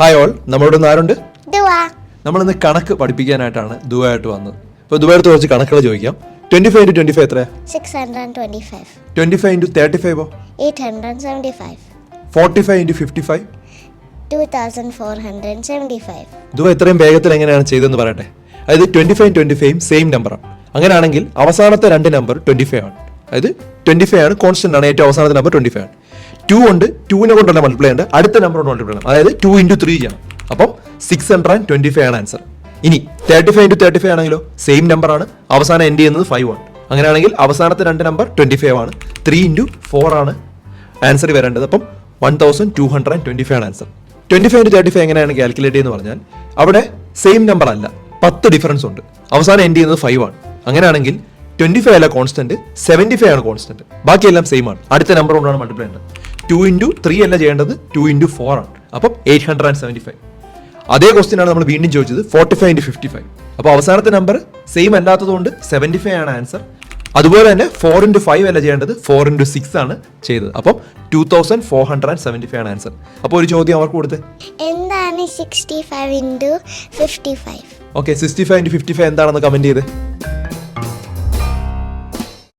Hi all നമ്മളോട് ആരുണ്ട്? നമ്മൾ ഇന്ന് കണക്ക് പഠിപ്പിക്കാനായിട്ടാണ് ദുബായിട്ട് വന്നത്. ഇപ്പോൾ അടുത്ത് കുറച്ച് കണക്കുകൾ ചോദിക്കാം. ട്വന്റി ഫൈവ് ട്വന്റി ഫൈവ് എത്ര six hundred twenty five twenty five into thirty ഫൈവോ eight hundred seventy five forty five into fifty five two thousand four hundred seventy five Dubai ഇത്രയും വേഗത്തിൽ എങ്ങനെയാണ് ചെയ്തതെന്ന് പറയട്ടെ. അതായത് twenty five twenty five same നമ്പറാണ് അങ്ങനെയാണെങ്കിൽ അവസാനത്തെ രണ്ട് നമ്പർ ട്വന്റി ഫൈവ് ആണ്. അതായത് ട്വന്റി ഫൈവ് ആണ് കോൺസ്റ്റന്റ് ആണ്. ഏറ്റവും അവസാനത്തെ നമ്പർ ട്വന്റി ഫൈവ് ആണ്. ടു ഉണ്ട്. ടൂവിനെ കൊണ്ടുള്ള മൾട്ടിപ്ലൈ ഉണ്ട് അടുത്ത നമ്പർ കൊണ്ട് മൾട്ടിപ്ലൈ ആണ് അതായത് ടു ഇന്റു ത്രീ ചെയ്യണം. അപ്പം six hundred and twenty five ആണ് ആൻസർ ഇനി thirty five into thirty five ആണെങ്കിലോ? സെയിം നമ്പർ ആണ്. അവസാനം എൻഡ് ചെയ്യുന്നത് ഫൈവ് ആണ് അങ്ങനെയാണെങ്കിൽ അവസാനത്തെ രണ്ട് നമ്പർ ട്വന്റി ഫൈവ് ആണ്. ത്രീ ഇന്റു ഫോർ ആണ് ആൻസർ വരേണ്ടത്. അപ്പം one thousand two hundred and twenty five ആണ് answer twenty five into thirty five എങ്ങനെയാണ് കാൽക്കുലേറ്റ് എന്ന് പറഞ്ഞാൽ അവിടെ സെയിം നമ്പർ അല്ല. പത്ത് ഡിഫറൻസ് ഉണ്ട്. അവസാനം എൻഡ് ചെയ്യുന്നത് ഫൈവ് ആണ്. അങ്ങനെയാണെങ്കിൽ ട്വന്റി ഫൈവ് അല്ല കോൺസ്റ്റന്റ് സെവന്റി ഫൈവ് ആണ് കോൺസ്റ്റന്റ് ബാക്കിയെല്ലാം സെയിം ആണ്. അടുത്ത നമ്പർ കൊണ്ടാണ് മൾട്ടിപ്ലൈ ചെയ്യേണ്ടത്. ടു ഇന്റു ത്രീ അല്ല ചെയ്യേണ്ടത് ടു ഇന്റു ഫോർ ആണ്. അപ്പം eight hundred and seventy five അതേ ക്വസ്റ്റ്യൻ ആണ് നമ്മൾ വീണ്ടും ചോദിച്ചത് forty five into fifty five അപ്പോൾ അവസാനത്തെ നമ്പർ സെയിം അല്ലാത്തതുകൊണ്ട് സെവന്റി ഫൈവ് ആണ് ആൻസർ അതുപോലെ തന്നെ ഫോർ ഇന്റു ഫൈവ് അല്ല ചെയ്യേണ്ടത് ഫോർ ഇന്റു സിക്സ് ആണ് ചെയ്തത്. അപ്പം two thousand four hundred and seventy five ആണ് ആൻസർ അപ്പോൾ ഒരു ചോദ്യം അവർക്ക് കൊടുത്ത്. എന്താണ് sixty five into fifty five okay sixty five into fifty five എന്താണെന്ന് കമന്റ് ചെയ്ത്.